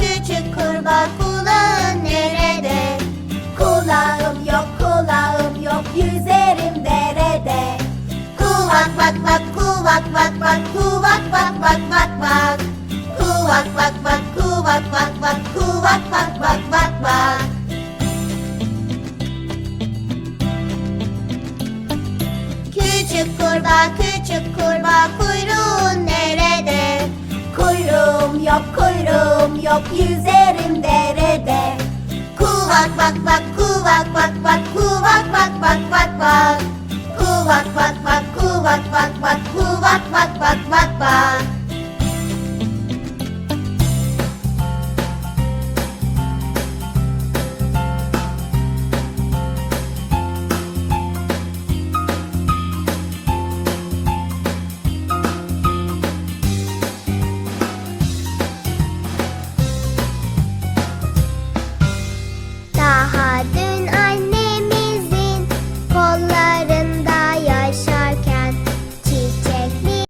Küçük kurbağa kulağın nerede? Kulağım yok kulağım yok yüzerim derede. Kuvak bak bak kuvak bak bak kuvak bak bak bak bak Kuvak bak bak kuvak bak bak kuvak bak bak bak bak Küçük kurbağa küçük kurbağa kuyruğun kuyruğum yok yüzerim derede Kuvak bak bak kuvak bak bak kuvak bak bak bak bak. Kuvak bak bak kuvak bak bak kuvak